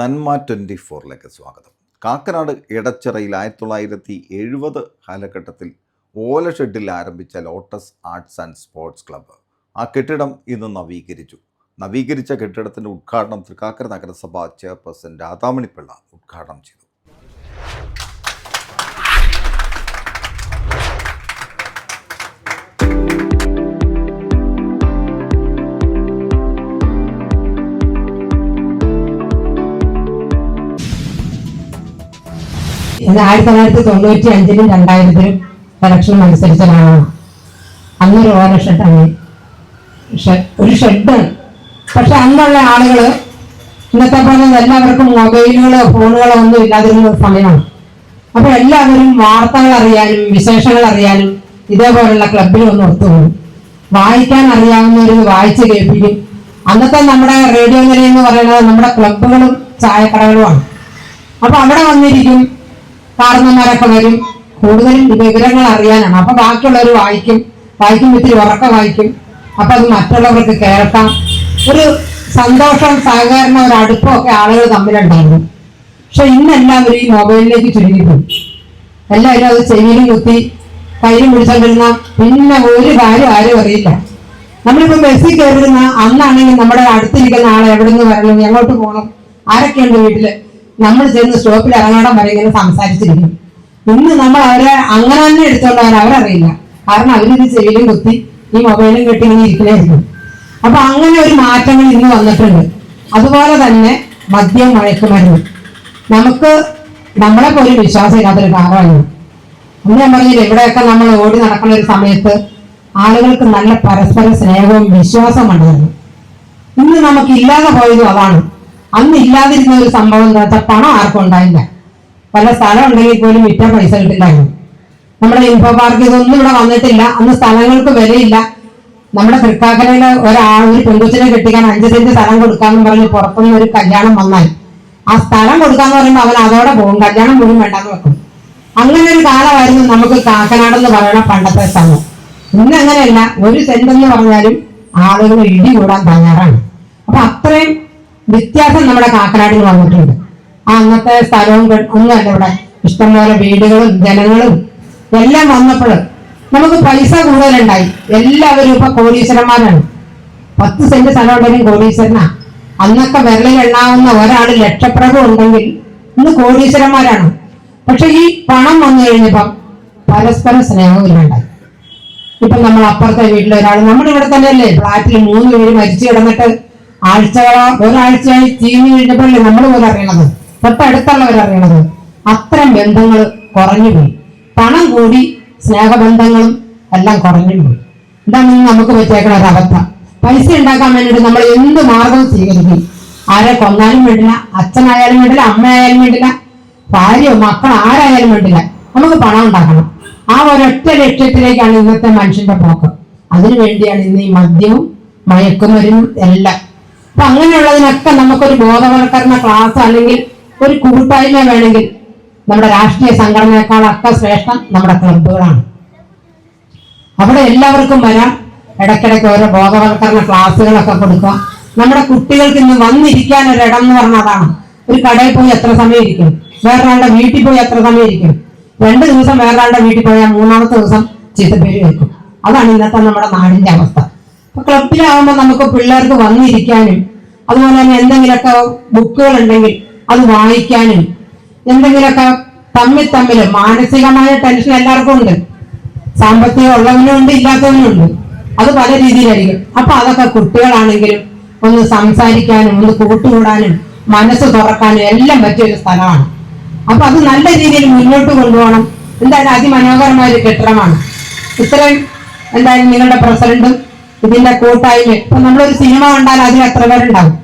നന്മ ട്വന്റി ഫോറിലേക്ക് സ്വാഗതം. കാക്കനാട് ഇടച്ചിറയിൽ ആയിരത്തി തൊള്ളായിരത്തി എഴുപത് കാലഘട്ടത്തിൽ ഓല ഷെഡിൽ ആരംഭിച്ച Lotus Arts and Sports club ആ കെട്ടിടം ഇന്ന് നവീകരിച്ചു. നവീകരിച്ച കെട്ടിടത്തിന്റെ ഉദ്ഘാടനം തൃക്കാക്കര നഗരസഭ ചെയർപേഴ്സൺ രാധാമണിപ്പിള്ള ഉദ്ഘാടനം ചെയ്തു. ഇത് ആയിരത്തി തൊള്ളായിരത്തി തൊണ്ണൂറ്റി അഞ്ചിലും രണ്ടായിരത്തിലും ഇലക്ഷൻ മത്സരിച്ചതാണ്. അന്നൊരു ഓല ഷെഡാണ് ഒരു ഷെഡ് പക്ഷെ അന്നുള്ള ആളുകൾ ഇന്നത്തെ പോലെ എല്ലാവർക്കും മൊബൈലുകളോ ഫോണുകളോ ഒന്നും ഇല്ലാതിരുന്ന സമയമാണ്. അപ്പൊ എല്ലാവരും വാർത്തകൾ അറിയാനും വിശേഷങ്ങൾ അറിയാനും ഇതേപോലുള്ള ക്ലബിൽ ഒന്ന് ഒത്തുപോകും വായിക്കാൻ അറിയാവുന്നവർ വായിച്ച് കേൾപ്പിക്കും. അന്നത്തെ നമ്മുടെ റേഡിയോ നിലയം എന്ന് പറയുന്നത് നമ്മുടെ ക്ലബുകളും ചായക്കടകളുമാണ് അപ്പൊ അവിടെ വന്നിരിക്കും കാരണന്മാരൊക്കെ വരും. കൂടുതലും വിവരങ്ങൾ അറിയാനാണ്. അപ്പൊ ബാക്കിയുള്ളവർ വായിക്കും. വായിക്കുമ്പോൾ ഇത്തിരി ഉറക്കം വായിക്കും. അപ്പൊ അത് മറ്റുള്ളവർക്ക് കേൾക്കാം. ഒരു സന്തോഷം സഹകരണം ഒരു അടുപ്പമൊക്കെ ആളുകൾ തമ്മിലുണ്ടായിരുന്നു പക്ഷെ ഇന്ന് എല്ലാവരും ഈ മൊബൈലിലേക്ക് ചുരുങ്ങിപ്പോയി. എല്ലാവരും അത് ചെവിയിലും കുത്തി കയ്യിലും പിടിച്ചോണ്ടിരുന്ന പിന്നെ ഒരു കാര്യം ആരും അറിയില്ല. നമ്മളിപ്പോ ബസ്സിൽ കയറിയിരുന്ന അന്നാണെങ്കിൽ നമ്മുടെ അടുത്തിരിക്കുന്ന ആളെ എവിടെ നിന്ന് വരണം എങ്ങോട്ട് പോകണം ആരൊക്കെയുണ്ട് വീട്ടിൽ? നമ്മൾ ചെന്ന് സ്റ്റോപ്പിൽ ഇറങ്ങണം വരെ ഇങ്ങനെ സംസാരിച്ചിരിക്കും. ഇന്ന് നമ്മൾ അവരെ അങ്ങനെ തന്നെ എടുത്തോണ്ട് വരാൻ അവരറിയില്ല കാരണം അവരിത് ചെവിയിലും കുത്തി ഈ മൊബൈലും കെട്ടി ഇങ്ങനെ ഇരിക്കലായിരിക്കും അപ്പൊ അങ്ങനെ ഒരു മാറ്റങ്ങൾ ഇന്ന് വന്നിട്ടുണ്ട്. അതുപോലെ തന്നെ മദ്യം മയക്കുമരുന്ന് നമുക്ക് നമ്മളെ പോലും വിശ്വാസമില്ലാത്തൊരു കാലമാണ് അന്ന് ഞാൻ പറഞ്ഞില്ല നമ്മൾ ഓടി നടക്കുന്ന ഒരു സമയത്ത് ആളുകൾക്ക് നല്ല പരസ്പര സ്നേഹവും വിശ്വാസവും ഉണ്ടായിരുന്നു. ഇന്ന് നമുക്ക് ഇല്ലാതെ പോയതും അതാണ്. അന്ന് ഇല്ലാതിരുന്ന ഒരു സംഭവം എന്താ? വെച്ചാൽ പണം ആർക്കും ഉണ്ടായില്ല. പല സ്ഥലം ഉണ്ടെങ്കിൽ പോലും വിറ്റ പൈസ കിട്ടില്ലായിരുന്നു. നമ്മുടെ ഇൻഫോ പാർക്ക് ഇതൊന്നും ഇവിടെ വന്നിട്ടില്ല. അന്ന് സ്ഥലങ്ങൾക്ക് വിലയില്ല. നമ്മുടെ തൃക്കാക്കരയിലെ ഒരാൾ ഒരു പെൺകുച്ചിനെ കെട്ടിക്കാൻ അഞ്ച് സെന്റ് സ്ഥലം കൊടുക്കാന്ന് പറഞ്ഞ് പുറത്തുനിന്ന് ഒരു കല്യാണം വന്നാൽ ആ സ്ഥലം കൊടുക്കാന്ന് പറയുമ്പോൾ അവൻ അതോടെ പോകും. കല്യാണം പോലും വേണ്ടെന്ന് വെക്കും. അങ്ങനെ ഒരു കാലമായിരുന്നു നമുക്ക് കാക്കനാട് എന്ന് പറയുന്ന പണ്ടത്തെ സ്ഥലം. ഇന്ന് അങ്ങനെയല്ല ഒരു സെന്റ് എന്ന് പറഞ്ഞാലും ആളുകൾ ഇടി കൂടാൻ തയ്യാറാണ്. അപ്പൊ അത്രയും വ്യത്യാസം നമ്മുടെ കാക്കനാട്ടിൽ വന്നിട്ടുണ്ട്. ആ അന്നത്തെ സ്ഥലവും ഒന്നുമല്ല ഇവിടെ. ഇഷ്ടംപോലെ വീടുകളും ജനങ്ങളും എല്ലാം വന്നപ്പോൾ നമുക്ക് പൈസ കൂടുതലുണ്ടായി. എല്ലാവരും ഇപ്പൊ കോടീശ്വരന്മാരാണ്. പത്ത് സെന്റ് സ്ഥലം ഉണ്ടെങ്കിലും കോടീശ്വരനാ. അന്നൊക്കെ വിരലിൽ എണ്ണാവുന്ന ഒരാൾ ലക്ഷപ്രഭു ഉണ്ടെങ്കിൽ ഇന്ന് കോടീശ്വരന്മാരാണ്. പക്ഷെ ഈ പണം വന്നു കഴിഞ്ഞപ്പം പരസ്പര സ്നേഹമില്ലാണ്ടായി. ഇപ്പൊ നമ്മൾ അപ്പുറത്തെ വീട്ടിലെ ഒരാൾ നമ്മുടെ ഇവിടെ തന്നെയല്ലേ? ഫ്ലാറ്റിൽ മൂന്ന് പേര് മരിച്ചു കിടന്നിട്ട് ആഴ്ചകളോ ഒരാഴ്ചയായി ചീഞ്ഞു കഴിഞ്ഞപ്പോഴല്ലേ നമ്മൾ പോലും അറിയണത്? തൊട്ടടുത്തുള്ളവർ അറിയണത്? അത്തരം ബന്ധങ്ങൾ കുറഞ്ഞുപോയി പണം കൂടി സ്നേഹബന്ധങ്ങളും എല്ലാം കുറഞ്ഞുപോയി ഇതാണ് നമുക്ക് പറ്റിയേക്കണ ഒരു അവസ്ഥ. പൈസ ഉണ്ടാക്കാൻ വേണ്ടിയിട്ട് നമ്മൾ എന്ത് മാർഗവും സ്വീകരിക്കും? ആരെ കൊന്നാലും വേണ്ടില്ല അച്ഛനായാലും വേണ്ടില്ല അമ്മയായാലും വേണ്ടില്ല ഭാര്യയോ മക്കളോ ആരായാലും വേണ്ടില്ല. നമുക്ക് പണം ഉണ്ടാക്കണം. ആ ഒരൊറ്റ ലക്ഷ്യത്തിലേക്കാണ് ഇന്നത്തെ മനുഷ്യന്റെ പോക്ക്. അതിനു വേണ്ടിയാണ് ഇന്ന് ഈ മദ്യവും മയക്കുമരുന്നും എല്ലാം അപ്പൊ അങ്ങനെയുള്ളതിനൊക്കെ നമുക്കൊരു ബോധവൽക്കരണ ക്ലാസ് അല്ലെങ്കിൽ ഒരു കൂട്ടായ്മ വേണമെങ്കിൽ നമ്മുടെ രാഷ്ട്രീയ സംഘടനയെക്കാളൊക്കെ ശ്രേഷ്ഠം നമ്മുടെ ക്ലബുകളാണ് അവിടെ എല്ലാവർക്കും വരാം. ഇടയ്ക്കിടയ്ക്ക് ഓരോ ബോധവൽക്കരണ ക്ലാസ്സുകളൊക്കെ കൊടുക്കാം നമ്മുടെ കുട്ടികൾക്ക് ഇന്ന് വന്നിരിക്കാൻ ഒരു ഇടം എന്ന് പറഞ്ഞാൽ അതാണ്. ഒരു കടയിൽ പോയി എത്ര സമയം ഇരിക്കും വേറൊരാളുടെ വീട്ടിൽ പോയി എത്ര സമയം ഇരിക്കും രണ്ട് ദിവസം വേറൊരാളുടെ വീട്ടിൽ പോയാൽ മൂന്നാമത്തെ ദിവസം ചീത്തപ്പേര് വെക്കും. അതാണ് ഇന്നത്തെ നമ്മുടെ നാടിന്റെ അവസ്ഥ. ക്ലബിലാവുമ്പോൾ നമുക്ക് പിള്ളേർക്ക് വന്നിരിക്കാനും അതുപോലെ തന്നെ എന്തെങ്കിലുമൊക്കെ ബുക്കുകൾ ഉണ്ടെങ്കിൽ അത് വായിക്കാനും എന്തെങ്കിലുമൊക്കെ തമ്മിൽ തമ്മിൽ മാനസികമായ ടെൻഷൻ എല്ലാവർക്കും ഉണ്ട്. സാമ്പത്തികം ഉള്ളവനും ഉണ്ട് ഇല്ലാത്തവനും ഉണ്ട്. അത് പല രീതിയിലായിരിക്കും. അപ്പൊ അതൊക്കെ കുട്ടികളാണെങ്കിലും ഒന്ന് സംസാരിക്കാനും ഒന്ന് കൂട്ടുകൂടാനും മനസ്സ് തുറക്കാനും എല്ലാം പറ്റിയ ഒരു സ്ഥലമാണ്. അപ്പൊ അത് നല്ല രീതിയിൽ മുന്നോട്ട് കൊണ്ടുപോകണം. എന്തായാലും അതിമനോഹരമായ ഒരു കെട്ടിടമാണ്. ഇത്രയും എന്തായാലും നിങ്ങളുടെ പ്രസിഡന്റും ഇതിന്റെ കൂട്ടായ്മ. ഇപ്പൊ നമ്മളൊരു സിനിമ കണ്ടാൽ അതിൽ എത്ര പേരുണ്ടാവും?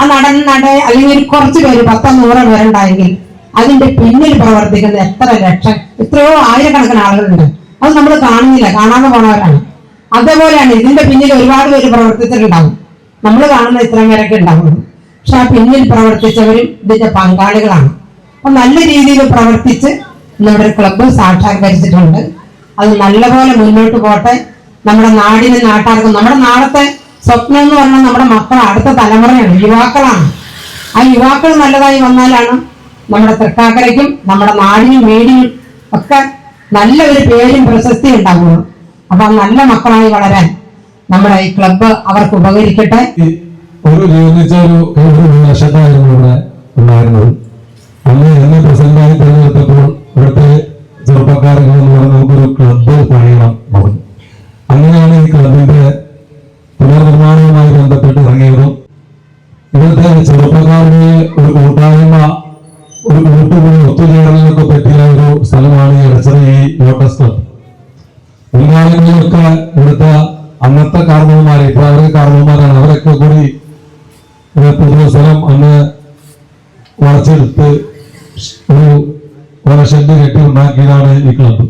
ആ നടൻ നട അല്ലെങ്കിൽ ഒരു കുറച്ച് പേര് പത്തോ നൂറോ പേരുണ്ടായെങ്കിൽ അതിന്റെ പിന്നിൽ പ്രവർത്തിക്കുന്ന എത്ര ലക്ഷം എത്രയോ ആയിരക്കണക്കിന് ആളുകളുണ്ട്. അത് നമ്മൾ കാണുന്നില്ല. കാണാതെ പോണവരാണ്. അതേപോലെയാണ് ഇതിന്റെ പിന്നിൽ ഒരുപാട് പേര് പ്രവർത്തിച്ചിട്ടുണ്ടാവും. നമ്മൾ കാണുന്ന ഇത്രയും പേരൊക്കെ ഉണ്ടാവുള്ളൂ. പക്ഷെ ആ പിന്നിൽ പ്രവർത്തിച്ചവരും ഇതിന്റെ പങ്കാളികളാണ്. അപ്പൊ നല്ല രീതിയിൽ പ്രവർത്തിച്ച് നമ്മുടെ ക്ലബ്ബ് സാക്ഷാത്കരിച്ചിട്ടുണ്ട്. അത് നല്ലപോലെ മുന്നോട്ട് പോട്ടെ. നമ്മുടെ നാടിനും നാട്ടാർക്കും നമ്മുടെ നാളത്തെ സ്വപ്നം എന്ന് പറഞ്ഞാൽ നമ്മുടെ മക്കൾ അടുത്ത തലമുറയാണ് യുവാക്കളാണ്. ആ യുവാക്കൾ നല്ലതായി വന്നാലാണ് നമ്മുടെ തൃക്കാക്കരയ്ക്കും നമ്മുടെ നാടിനും വീടിനും ഒക്കെ നല്ല ഒരു പേരും പ്രശസ്തി ഉണ്ടാകുള്ളൂ അപ്പൊ നല്ല മക്കളായി വളരാൻ നമ്മുടെ ഈ ക്ലബ്ബ് അവർക്ക് ഉപകരിക്കട്ടെ. ഒരു ഒരു പറഞ്ഞ് നമുക്കൊരു ക്ലബ്ബ് പണിയണം പറഞ്ഞു അങ്ങനെയാണ് ഈ ക്ലബിന്റെ പുനർനിർമ്മാണവുമായി ബന്ധപ്പെട്ട് ഇറങ്ങിയതും ഇവിടുത്തെ ചെറുപ്പക്കാരുടെ ഒരു കൂട്ടായ്മ ഒരു കൂട്ടുകൂടി ഒത്തുചേരലിനൊക്കെ പറ്റിയ ഒരു സ്ഥലമാണ് ഈ ഇടച്ചറ ഈ ലോട്ടസ് ക്ലബ്. മുൻകാലങ്ങളിലൊക്കെ ഇവിടുത്തെ അന്നത്തെ കാരണവന്മാർ ഇപ്പൊ അവരൊക്കെ കാരണവന്മാരാണ് അവരൊക്കെ കൂടി പുതിയ സ്ഥലം അന്ന് വളച്ചെടുത്ത് ഒരു ഓലഷെഡ് കെട്ടി ഉണ്ടാക്കിയതാണ് ഈ ക്ലബ്.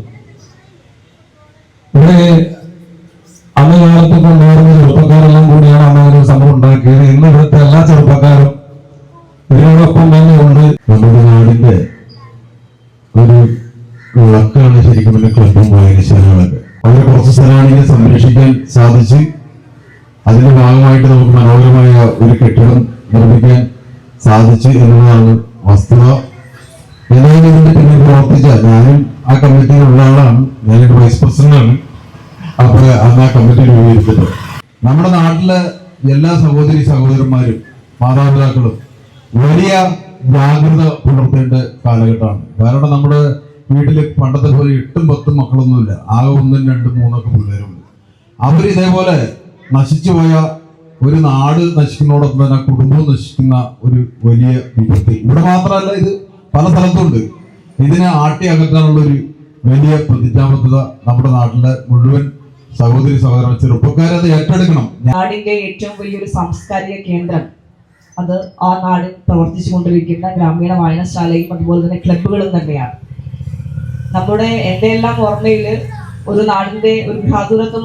ഇവിടെ അന്ന് കാലത്തൊക്കെ ഉണ്ടായിരുന്ന ചെറുപ്പക്കാരെല്ലാം കൂടിയാണ് അന്ന് ഒരു സംഭവം ഉണ്ടാക്കിയത്. ഇന്ന് ഇവിടുത്തെ എല്ലാ ചെറുപ്പക്കാരും ഇതിനോടൊപ്പം തന്നെ ഉണ്ട്. നമ്മുടെ നാടിന്റെ ഒരു വിളക്കാണ് ശരിക്കും പിന്നെ ക്ലബും വായനശാലകളൊക്കെ അവരെ കുറച്ച് സ്ഥലമാണെങ്കിൽ സംരക്ഷിക്കാൻ സാധിച്ച് അതിന്റെ ഭാഗമായിട്ട് നമുക്ക് മനോഹരമായ ഒരു കെട്ടിടം നിർമ്മിക്കാൻ സാധിച്ചു എന്നതാണ് വസ്തുത. ഏതായാലും ഇതിന്റെ പിന്നിൽ പ്രവർത്തിച്ച ഞാനും ആ കമ്മിറ്റിയിലുള്ള ആളാണ്. ഞാനൊരു വൈസ് പ്രസിഡന്റാണ് അപ്പോൾ അന്ന് ആ കമ്മിറ്റി രൂപീകരിച്ചത് നമ്മുടെ നാട്ടിലെ എല്ലാ സഹോദരി സഹോദരന്മാരും മാതാപിതാക്കളും വലിയ ജാഗ്രത പുലർത്തേണ്ട കാലഘട്ടമാണ്. കാരണം നമ്മുടെ വീട്ടിൽ പണ്ടത്തെ പോലെ എട്ടും പത്തും മക്കളൊന്നുമില്ല. ആകെ ഒന്നും രണ്ടും മൂന്നൊക്കെ പിള്ളേരുണ്ട്. അവർ ഇതേപോലെ നശിച്ചു പോയ ഒരു നാട് നശിക്കുന്നതോടൊപ്പം തന്നെ കുടുംബം നശിക്കുന്ന ഒരു വലിയ വിപത്ത്. ഇവിടെ മാത്രമല്ല ഇത് പല സ്ഥലത്തുണ്ട് ഇതിനെ ആട്ടി അകറ്റാനുള്ള ഒരു വലിയ പ്രതിജ്ഞാബദ്ധത നമ്മുടെ നാട്ടിലെ മുഴുവൻ സഹോദരി സഹോദരൻ ചെറുപ്പക്കാരത് ഏറ്റെടുക്കണം. നാടിന്റെ ഏറ്റവും വലിയൊരു സാംസ്കാരിക കേന്ദ്രം അത് ആ നാടിൽ പ്രവർത്തിച്ചു കൊണ്ടിരിക്കുന്ന ഗ്രാമീണ വായനശാലയും അതുപോലെ തന്നെ ക്ലബുകളും തന്നെയാണ്. നമ്മുടെ എന്റെ എല്ലാം ഓർമ്മയിൽ ഒരു നാടിന്റെ ഒരു ഭ്രാതുരത്വം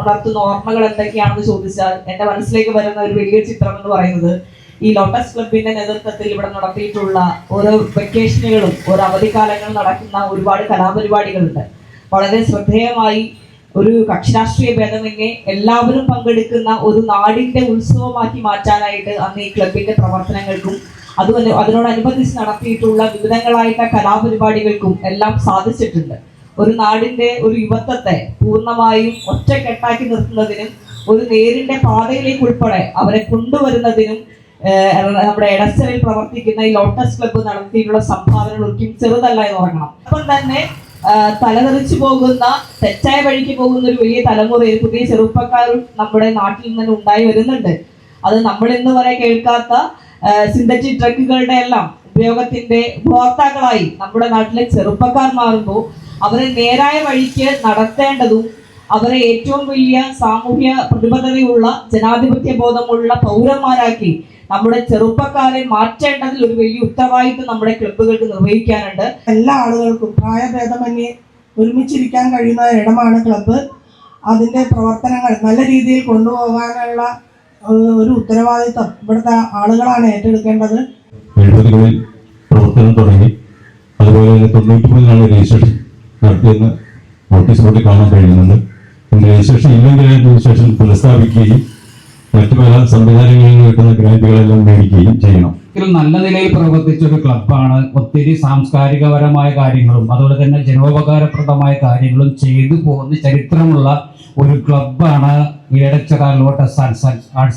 ഉണർത്തുന്ന ഓർമ്മകൾ എന്തൊക്കെയാണെന്ന് ചോദിച്ചാൽ എന്റെ മനസ്സിലേക്ക് വരുന്ന ഒരു വലിയ ചിത്രം എന്ന് പറയുന്നത് ഈ ലോട്ടസ് ക്ലബിന്റെ നേതൃത്വത്തിൽ ഇവിടെ നടത്തിയിട്ടുള്ള ഓരോ വെക്കേഷനുകളും ഓരോ അവധിക്കാലങ്ങളും നടക്കുന്ന ഒരുപാട് കലാപരിപാടികളുണ്ട്. വളരെ ശ്രദ്ധേയമായി ഒരു കക്ഷിരാഷ്ട്രീയ ഭേദമന്യേ എല്ലാവരും പങ്കെടുക്കുന്ന ഒരു നാടിന്റെ ഉത്സവമാക്കി മാറ്റാനായിട്ട് അന്ന് ഈ ക്ലബിന്റെ പ്രവർത്തനങ്ങൾക്കും അതുപോലെ അതിനോടനുബന്ധിച്ച് നടത്തിയിട്ടുള്ള വിവിധങ്ങളായിട്ട് കലാപരിപാടികൾക്കും എല്ലാം സാധിച്ചിട്ടുണ്ട്. ഒരു നാടിന്റെ ഒരു യുവത്വത്തെ പൂർണമായും ഒറ്റക്കെട്ടാക്കി നിർത്തുന്നതിനും ഒരു നേരിന്റെ പാതയിലേക്ക് ഉൾപ്പെടെ അവരെ കൊണ്ടുവരുന്നതിനും നമ്മുടെ എടസ്റ്റലിൽ പ്രവർത്തിക്കുന്ന ഈ ലോട്ടസ് ക്ലബ്ബ് നടത്തിയിട്ടുള്ള സംഭാവനകൾ ഒരിക്കലും ചെറുതല്ല എന്ന് ഉറങ്ങണം. അപ്പം തന്നെ തലതെറിച്ചു പോകുന്ന തെറ്റായ വഴിക്ക് പോകുന്ന ഒരു വലിയ തലമുറയിൽ പുതിയ ചെറുപ്പക്കാർ നമ്മുടെ നാട്ടിൽ നിന്ന് ഉണ്ടായി വരുന്നുണ്ട്. അത് നമ്മൾ ഇന്ന് വരെ കേൾക്കാത്ത സിന്തറ്റിക് ഡ്രഗുകളുടെ എല്ലാം ഉപയോഗത്തിന്റെ ഉപഭോക്താക്കളായി നമ്മുടെ നാട്ടിലെ ചെറുപ്പക്കാർ മാറുമ്പോൾ അവരെ നേരായ വഴിക്ക് നടത്തേണ്ടതും അവരെ ഏറ്റവും വലിയ സാമൂഹ്യ പ്രതിബദ്ധതയുള്ള ജനാധിപത്യ ബോധമുള്ള പൗരന്മാരാക്കി നമ്മുടെ ചെറുപ്പക്കാരെ മാറ്റേണ്ടതിൽ ഒരു വലിയ ഉത്തരവാദിത്വം നമ്മുടെ ക്ലബുകൾക്ക് നിർവഹിക്കാനുണ്ട്. എല്ലാ ആളുകൾക്കും പ്രായഭേദമന്യേ ഒരുമിച്ചിരിക്കാൻ കഴിയുന്ന ഇടമാണ് ക്ലബ്ബ്. അതിന്റെ പ്രവർത്തനങ്ങൾ നല്ല രീതിയിൽ കൊണ്ടുപോകാനുള്ള ഒരു ഉത്തരവാദിത്തം ഇവിടുത്തെ ആളുകളാണ് ഏറ്റെടുക്കേണ്ടത്. എഴുപതുകളിൽ പ്രവർത്തനം തുടങ്ങി. അതുപോലെ തന്നെ തൊണ്ണൂറ്റി മൂന്നിലാണ് രജിസ്ട്രേഷൻ നടത്തിയെന്ന് നോട്ടീസ് ബോർഡിൽ കാണാൻ കഴിയുന്നുണ്ട്. രജിസ്ട്രേഷൻ ഇല്ലെങ്കിൽ രജിസ്ട്രേഷൻ പുനഃസ്ഥാപിക്കുകയും മറ്റു പല സംവിധാനങ്ങളിൽ നിന്ന് കിട്ടുന്ന ഗ്രാൻഡുകളെല്ലാം മേടിക്കുകയും ചെയ്യണം. നല്ല നിലയിൽ പ്രവർത്തിച്ച ഒരു ക്ലബ്ബാണ് ഒത്തിരി സാംസ്കാരികപരമായ കാര്യങ്ങളും അതുപോലെ തന്നെ ജനോപകാരപ്രദമായ കാര്യങ്ങളും ചെയ്തു പോകുന്ന ചരിത്രമുള്ള ഒരു ക്ലബ്ബാണ് Lotus Arts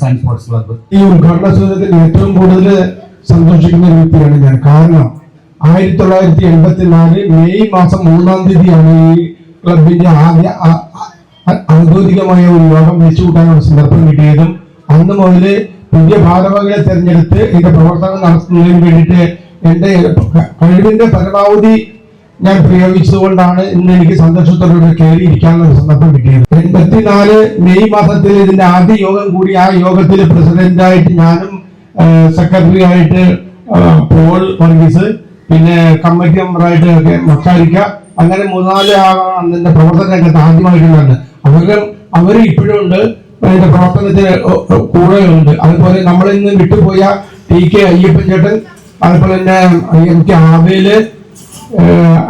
and Sports club. ഈ ഉദ്ഘാടന സുദിനത്തിൽ ഏറ്റവും കൂടുതൽ സന്തോഷിക്കുന്ന ഒരു വ്യക്തിയാണ് ഞാൻ. കാരണം ആയിരത്തി തൊള്ളായിരത്തി എൺപത്തി നാല് മെയ് മാസം മൂന്നാം തീയതിയാണ് ഈ ക്ലബിന്റെ ആദ്യ ഔദ്യോഗികമായ ഒരു യോഗം വിളിച്ചു കൂട്ടാനുള്ള സന്ദർഭം കിട്ടിയതും അന്ന് മുതൽ പുതിയ ഭാരവാഹികളെ തെരഞ്ഞെടുത്ത് ഇതിന്റെ പ്രവർത്തനം നടത്തുന്നതിന് വേണ്ടിയിട്ട് എന്റെ കഴിവിന്റെ പരമാവധി ഞാൻ പ്രയോഗിച്ചതുകൊണ്ടാണ് ഇന്ന് എനിക്ക് സന്തോഷത്തോടെ കയറി ഇരിക്കാനുള്ള സന്ദർഭം കിട്ടിയത്. എൺപത്തിനാല് മെയ് മാസത്തിൽ ഇതിന്റെ ആദ്യ യോഗം കൂടി ആ യോഗത്തിൽ പ്രസിഡന്റായിട്ട് ഞാനും സെക്രട്ടറി ആയിട്ട് പോൾ വർഗീസ് പിന്നെ കമ്മിറ്റി മെമ്പറായിട്ട് മക്കാരിക്ക അങ്ങനെ മൂന്നാൽ ആളാണ് അന്നിന്റെ പ്രവർത്തന രംഗത്ത് ആദ്യമായിട്ടുള്ളത് അവരും അവർ ഇപ്പോഴും ഉണ്ട്. അതിന്റെ പ്രവർത്തനത്തിന് ഉണ്ട് അതുപോലെ നമ്മൾ ഇന്ന് വിട്ടുപോയ ടി കെ അയ്യപ്പൻ ചേട്ടൻ അതുപോലെ തന്നെ എം കെ ആവേൽ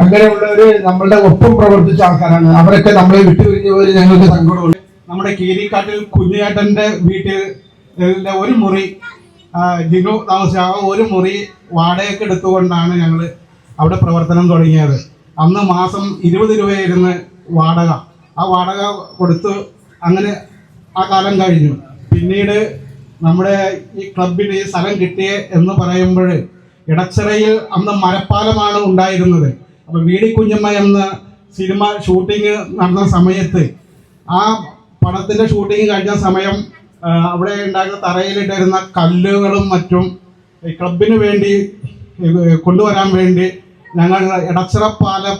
അങ്ങനെയുള്ളവര് നമ്മളുടെ ഒപ്പം പ്രവർത്തിച്ച ആൾക്കാരാണ്. അവരൊക്കെ നമ്മളെ വിട്ടുപിരിഞ്ഞ ഞങ്ങൾക്ക് സങ്കടമുണ്ട്. നമ്മുടെ കീരിക്കാട്ടിൽ കുഞ്ഞേട്ടന്റെ വീട്ടിൽ ഒരു മുറി ജിനു താമസിച്ച ഒരു മുറി വാടകയ്ക്ക് എടുത്തുകൊണ്ടാണ് ഞങ്ങൾ അവിടെ പ്രവർത്തനം തുടങ്ങിയത്. അന്ന് മാസം ഇരുപത് രൂപയായിരുന്നു വാടക. ആ വാടക കൊടുത്ത് അങ്ങനെ ആ കാലം കഴിഞ്ഞു. പിന്നീട് നമ്മുടെ ഈ ക്ലബിന് ഈ സ്ഥലം കിട്ടിയ എന്ന് പറയുമ്പോൾ ഇടച്ചിറയിൽ അന്ന് മരപ്പാലമാണ് ഉണ്ടായിരുന്നത്. അപ്പോൾ വി ഡി കുഞ്ഞമ്മ എന്ന സിനിമ ഷൂട്ടിങ് നടന്ന സമയത്ത് ആ പടത്തിന്റെ ഷൂട്ടിങ് കഴിഞ്ഞ സമയം അവിടെ ഉണ്ടായിരുന്ന തറയിലിട്ടിരുന്ന കല്ലുകളും മറ്റും ക്ലബിന് വേണ്ടി കൊണ്ടുവരാൻ വേണ്ടി ഞങ്ങൾ ഇടച്ചിറ പാലം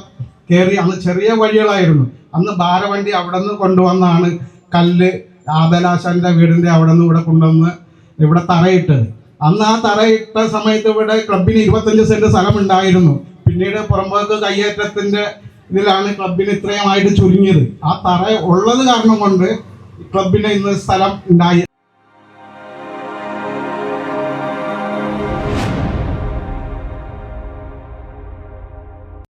കയറി അന്ന് ചെറിയ വഴികളായിരുന്നു. അന്ന് ഭാരവണ്ടി അവിടെ നിന്ന് കൊണ്ടുവന്നാണ് കല്ല് ആദലാശാന്റെ വീടിന്റെ അവിടെ നിന്ന് ഇവിടെ കൊണ്ടുവന്ന് ഇവിടെ തറയിട്ട്. അന്ന് ആ തറയിട്ട സമയത്ത് ഇവിടെ ക്ലബിന് ഇരുപത്തഞ്ച് സെന്റ് സ്ഥലം ഉണ്ടായിരുന്നു പിന്നീട് പുറമ്പോക്ക് കയ്യേറ്റത്തിന്റെ ഇതിലാണ് ക്ലബിന് ഇത്രയുമായിട്ട് ചുരുങ്ങിയത്. ആ തറ ഉള്ളത് കാരണം കൊണ്ട് ക്ലബിന് ഇന്ന് സ്ഥലം ഉണ്ടായി